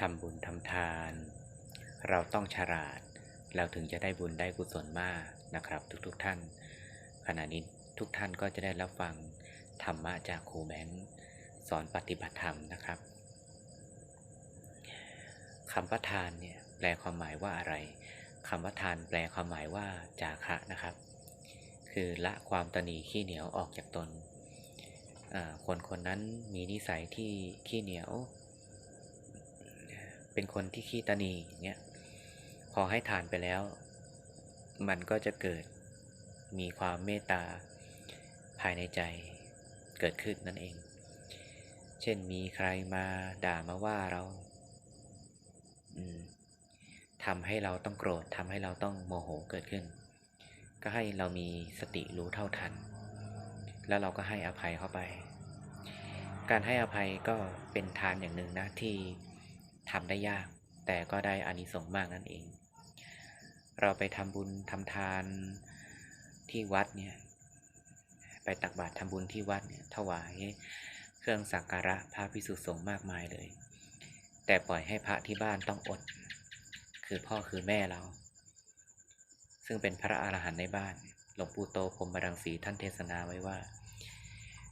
ทำบุญทำทาน เราต้องฉลาด เราถึงจะได้บุญได้กุศลมากนะครับ ทุกๆทท่าน ขณะนี้ทุกท่านก็จะได้รับฟังธรรมะจากครูแบงค์สอนปฏิบัติธรรมนะครับคำว่าทานเนี่ยแปลความหมายว่าอะไรคำว่าทานแปลความหมายว่าจาคะนะครับ คือละความตนีขี้เหนียวออกจากตนคนคนนั้นมีนิสัยที่ขี้เหนียว เป็นคนที่ขี้ตนีอย่างเงี้ยพอให้ทานไปแล้ว มันก็จะเกิดมีความเมตตาภายในใจเกิดขึ้นนั่นเอง เช่นมีใครมาด่ามาว่าเราทำให้เราต้องโกรธทำให้เราต้องโมโหเกิดขึ้น ก็ให้เรามีสติรู้เท่าทัน แล้วเราก็ให้อภัยเข้าไป การให้อภัยก็เป็นทานอย่างหนึ่งนะที่ ทำได้ยาก แต่ก็ได้อานิสงส์มากนั่นเอง เราไปทำบุญทำทานที่วัดเนี่ย ไปตักบาตรทำบุญที่วัดเนี่ยถวายเครื่องสักการะพระพิสุสงฆ์มากมายเลย แต่ปล่อยให้พระที่บ้านต้องอด คือพ่อคือแม่เรา ซึ่งเป็นพระอรหันต์ในบ้านหลวงปู่โตพรมบรังสีท่านเทศนาไว้ว่า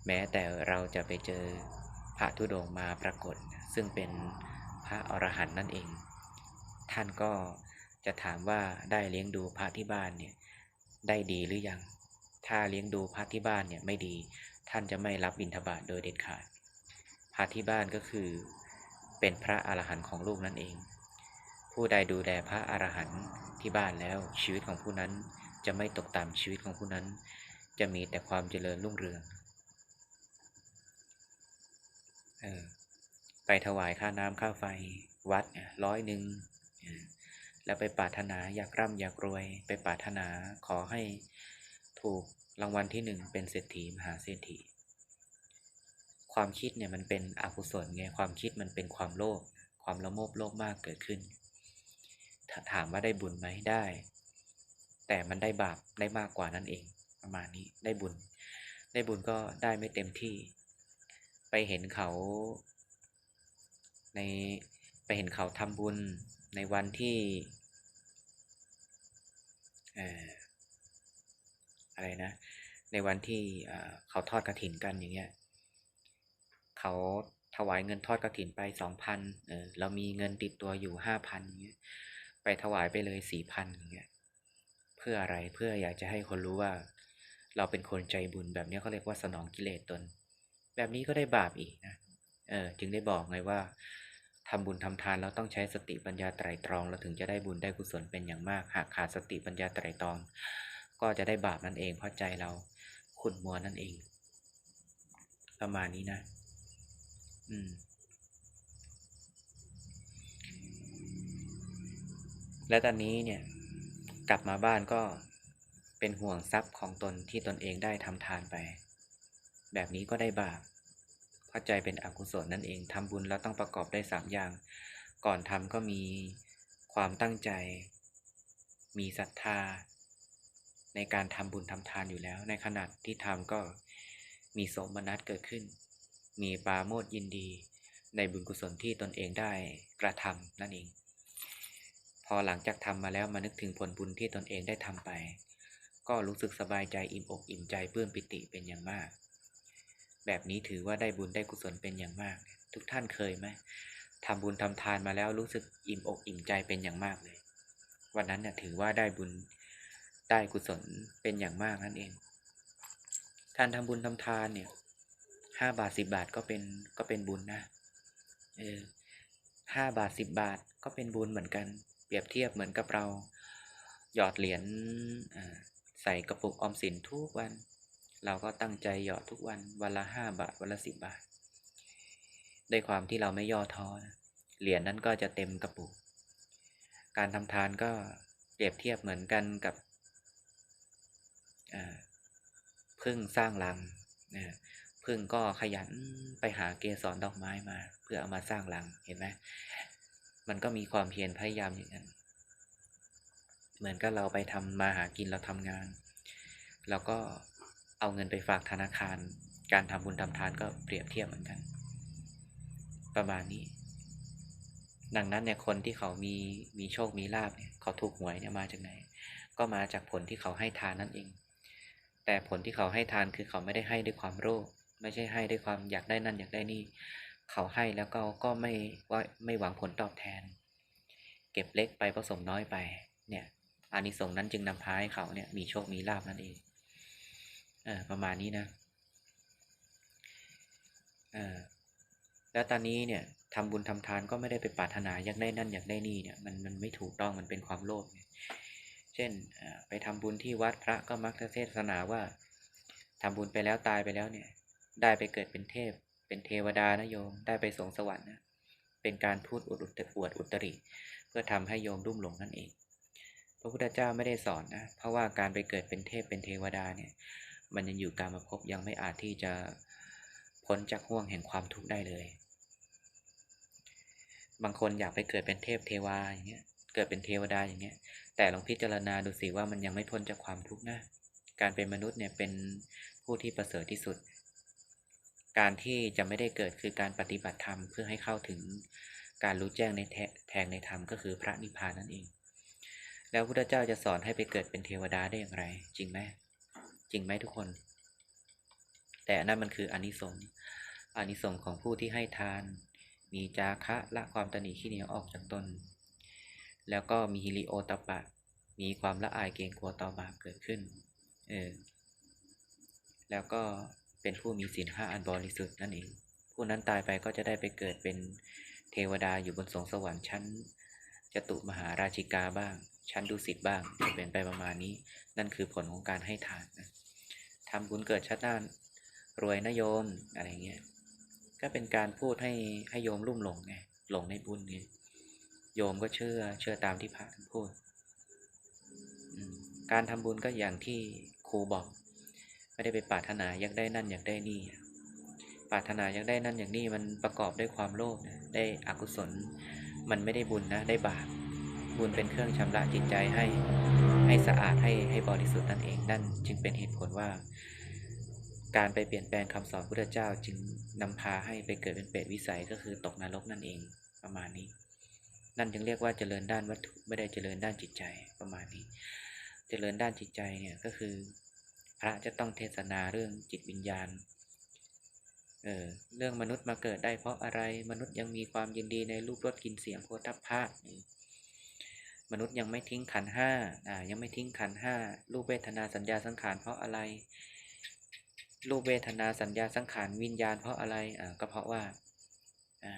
แม้แต่เราจะไปเจอพระธุดงมาปรากฏ ซึ่งเป็น พระอรหันต์นั่นเอง ท่านก็จะถามว่าได้เลี้ยงดูพระที่บ้านเนี่ยได้ดีหรือยัง ถ้าเลี้ยงดูพระที่บ้านเนี่ยไม่ดี ท่านจะไม่รับบิณฑบาตโดยเด็ดขาด พระที่บ้านก็คือเป็นพระอรหันต์ของลูกนั่นเอง ผู้ใดดูแลพระอรหันต์ที่บ้านแล้วชีวิตของผู้นั้นจะไม่ตกต่ำชีวิตของผู้นั้น จะมีแต่ความเจริญรุ่งเรือง เออ ไปถวายค่าน้ำค่าไฟ วัดร้อยหนึ่งแล้วไปปรารถนาอยากร่ำอยากรวย ไปปรารถนาขอให้ถูกรางวัลที่หนึ่งเป็นเศรษฐีมหาเศรษฐี ความคิดเนี่ยมันเป็นอกุศลไงความคิดมันเป็นความโลภความละโมบโลภมากเกิดขึ้น ถามว่าได้บุญไหมได้ แต่มันได้บาปได้มากกว่านั่นเองประมาณนี้ได้บุญ ได้บุญก็ได้ไม่เต็มที่ ไปเห็นเขา ในไปเห็นเขาทำบุญในวันที่อะไรนะ ในวันที่เขาทอดกระถินกันอย่างเงี้ยเขาถวายเงินทอดกระถินไปสองพันเออเรามีเงินติดตัวอยู่ห้าพันอย่างเงี้ยไปถวายไปเลยสี่พันอย่างเงี้ยเพื่ออะไรเพื่ออยากจะให้คนรู้ว่า เราเป็นคนใจบุญแบบนี้เขาเรียกว่าสนองกิเลสตน แบบนี้ก็ได้บาปอีกนะเออจึงได้บอกไงว่า ทำบุญทำทานเราต้องใช้สติปัญญาไตรตรองเราถึงจะได้บุญได้กุศลเป็นอย่างมาก หากขาดสติปัญญาไตรตรอง ก็จะได้บาปนั่นเองเพราะใจเราขุ่นมัวนั่นเอง ประมาณนี้นะ อืม และตอนนี้เนี่ย กลับมาบ้านก็เป็นห่วงทรัพย์ของตนที่ตนเองได้ทำทานไป แบบนี้ก็ได้บาป ราใจเป็นอกุศลนั่นเองทำบุญเราต้องประกอบได้สามอย่าง ก่อนทำก็มีความตั้งใจ มีศรัทธา ในการทำบุญทำทานอยู่แล้ว ในขณะที่ทำก็มีสมนัตเกิดขึ้น มีปาโมดยินดี ในบุญกุศลที่ตนเองได้กระทำนั่นเอง พอหลังจากทำมาแล้วมานึกถึงผลบุญที่ตนเองได้ทำไป ก็รู้สึกสบายใจอิ่มอกอิ่มใจเพื่อมปิติเป็นอย่างมาก แบบนี้ถือว่าได้บุญได้กุศลเป็นอย่างมาก ทุกท่านเคยไหมทำบุญทำทานมาแล้วรู้สึกอิ่มอกอิ่มใจเป็นอย่างมากเลย วันนั้นเนี่ยถือว่าได้บุญได้กุศลเป็นอย่างมากนั่นเองการทำบุญทำทานเนี่ยห้าบาทสิบบาทก็เป็นก็เป็นบุญนะเออห้าบาทสิบบาทก็เป็นบุญเหมือนกัน เปรียบเทียบเหมือนกับเรา หยอดเหรียญใส่กระปุกออมสินทุกวัน เราก็ตั้งใจหยอดทุกวันวันละห้าบาทวันละสิบบาท ด้วยความที่เราไม่ย่อท้อเหรียญนั้นก็จะเต็มกระปุก การทำทานก็เปรียบเทียบเหมือนกันกับพึ่งสร้างรังนะพึ่งก็ขยันไปหาเกสรดอกไม้มา เพื่อเอามาสร้างรังเห็นไหมมันก็มีความเพียรพยายามอย่างนั้น เหมือนกับเราไปทำมาหากินเราทำงาน เราก็ เอาเงินไปฝากธนาคาร การทำบุญทำทานก็เปรียบเทียบเหมือนกัน ประมาณนี้ ดังนั้นเนี่ยคนที่เขามีมีโชคมีลาบเนี่ยเขาถูกหวยเนี่ยมาจากไหน ก็มาจากผลที่เขาให้ทานนั่นเอง แต่ผลที่เขาให้ทานคือเขาไม่ได้ให้ด้วยความโลภไม่ใช่ให้ด้วยความอยากได้นั่นอยากได้นี่ เขาให้แล้วก็ก็ไม่ว่าไม่หวังผลตอบแทน เก็บเล็กไปผสมน้อยไปเนี่ยอานิสงส์นั้นจึงนำพาให้เขาเนี่ยมีโชคมีลาบนั่นเอง ประมาณนี้นะแล้วตอนนี้เนี่ยทำบุญทำทานก็ไม่ได้ไปปรารถนาอยากได้นั่นอยากได้นี่เนี่ยมันมันไม่ถูกต้องมันเป็นความโลภเช่นเอ่อไปทำบุญที่วัดพระก็มักจะเทศนาว่าทำบุญไปแล้วตายไปแล้วเนี่ย ได้ไปเกิดเป็นเทพ เป็นเทวดานะโยมได้ไปสงสวรรค์นะเป็นการพูดอวดอุตอวดอุตริ เพื่อทำให้โยมรุ่มหลงนั่นเอง พระพุทธเจ้าไม่ได้สอนนะเพราะว่าการไปเกิดเป็นเทพเป็นเทวดาเนี่ย มันยังอยู่การมาพบยังไม่อาจที่จะพ้นจากห่วงแห่งความทุกข์ได้เลย บางคนอยากไปเกิดเป็นเทพเทวาอย่างเงี้ย เกิดเป็นเทวดาอย่างเงี้ย แต่ลองพิจารณาดูสิว่ามันยังไม่พ้นจากความทุกข์นะ การเป็นมนุษย์เนี่ยเป็นผู้ที่ประเสริฐที่สุด การที่จะไม่ได้เกิดคือการปฏิบัติธรรมเพื่อให้เข้าถึงการรู้แจ้งในแทแทงในธรรมก็คือพระนิพพานนั่นเอง แล้วพุทธเจ้าจะสอนให้ไปเกิดเป็นเทวดาได้อย่างไร จริงไหม จริงไหมทุกคน แต่นั่นมันคืออนิสงส์อานิสงส์ของผู้ที่ให้ทาน มีจาคะละความตนีขี้เหนียวออกจากตน แล้วก็มีฮิริโอตปปะ มีความละอายเกรงกลัวต่อบาปเกิดขึ้นเออแล้วก็เป็นผู้มีศีลห้าอันบริสุทธิ์นั่นเอง ผู้นั้นตายไปก็จะได้ไปเกิดเป็นเทวดาอยู่บนสวงสวรรค์ชั้น จตุมหาราชิกาบ้าง ชั้นดุสิตบ้างจะเป็นไปประมาณนี้ นั่นคือผลของการให้ทานนะทำบุญเกิดชาติหน้ารวยนะโยมอะไรเงี้ยก็เป็นการพูดให้ให้โยมลุ่มหลงไงหลงในบุญไงโยมก็เชื่อเชื่อตามที่พระท่านพูด การทำบุญก็อย่างที่ครูบอก ไม่ได้ไปปรารถนาอยากได้นั่นอยากได้นี่ปรารถนาอยากได้นั่นอย่างนี้มันประกอบด้วยความโลภนะได้อกุศล มันไม่ได้บุญนะ ได้บาปบุญเป็นเครื่องชำระจิตใจให้ ให้สะอาดให้ให้บริสุทธิ์นั่นเองนั่นจึงเป็นเหตุผลว่า การไปเปลี่ยนแปลงคำสอนพุทธเจ้าจึงนำพาให้ไปเกิดเป็นเปรตวิสัยก็คือตกนรกนั่นเองประมาณนี้ นั่นจึงเรียกว่าเจริญด้านวัตถุไม่ได้เจริญด้านจิตใจประมาณนี้ เจริญด้านจิตใจเนี่ยก็คือ พระจะต้องเทศนาเรื่องจิตวิญญาณ เออเรื่องมนุษย์มาเกิดได้เพราะอะไรมนุษย์ยังมีความยินดีในรูปรสกลิ่นเสียงโพธพภะมนุษย์ยังไม่ทิ้งขันห้าอ่ายังไม่ทิ้งขันห้ารูปเวทนาสัญญาสังขารเพราะอะไร รูปเวทนาสัญญาสังขารวิญญาณเพราะอะไรอ่าก็เพราะว่าอ่า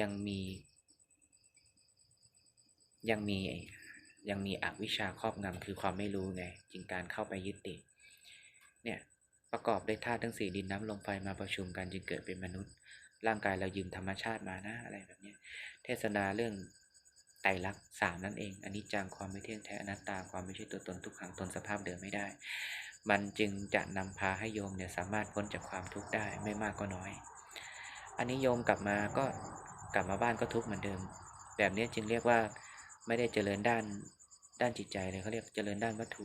ยังมี ยังมียังมีอวิชชาครอบงำคือความไม่รู้ไงจึงการเข้าไปยึดติดเนี่ย ประกอบด้วยธาตุทั้งสี่ดินน้ำลมไฟมาประชุมกันจึงเกิดเป็นมนุษย์ ร่างกายเรายืมธรรมชาติมานะอะไรแบบนี้ เทศนาเรื่องไตรลักษณ์สามนั่นเองอันนี้จังความไม่เที่ยงแท้อนัตตาความไม่ใช่ตัวตนทุกขังตนสภาพเดิมไม่ได้ มันจึงจะนำพาให้โยมเนี่ยสามารถพ้นจากความทุกข์ได้ไม่มากก็น้อย อันนี้โยมกลับมาก็กลับมาบ้านก็ทุกข์เหมือนเดิม แบบนี้จึงเรียกว่าไม่ได้เจริญด้านด้านจิตใจเลยเขาเรียกเจริญด้านวัตถุ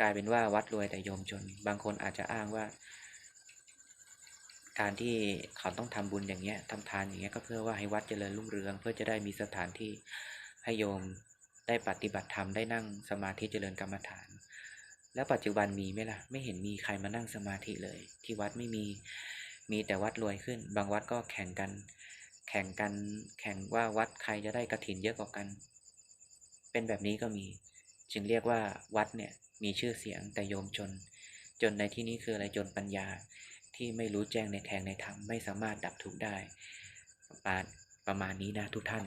กลายเป็นว่าวัดรวยแต่โยมจน บางคนอาจจะอ้างว่า การที่เขาต้องทำบุญอย่างเงี้ยทำทานอย่างเงี้ยก็เพื่อว่าให้วัดเจริญรุ่งเรือง เพื่อจะได้มีสถานที่ให้โยมได้ปฏิบัติธรรมได้นั่งสมาธิเจริญกรรมฐาน แล้วปัจจุบันมีไหมล่ะ ไม่เห็นมีใครมานั่งสมาธิเลย ที่วัดไม่มีมีแต่วัดรวยขึ้น บางวัดก็แข่งกัน แข่งกันแข่งว่าวัดใครจะได้กระถินเยอะกว่ากัน เป็นแบบนี้ก็มี จึงเรียกว่าวัดเนี่ยมีชื่อเสียงแต่โยมจน จนในที่นี้คืออะไรจนปัญญาที่ไม่รู้แจ้งในแทงในธรรมไม่สามารถดับทุกข์ได้ประมาณประมาณนี้นะทุกท่าน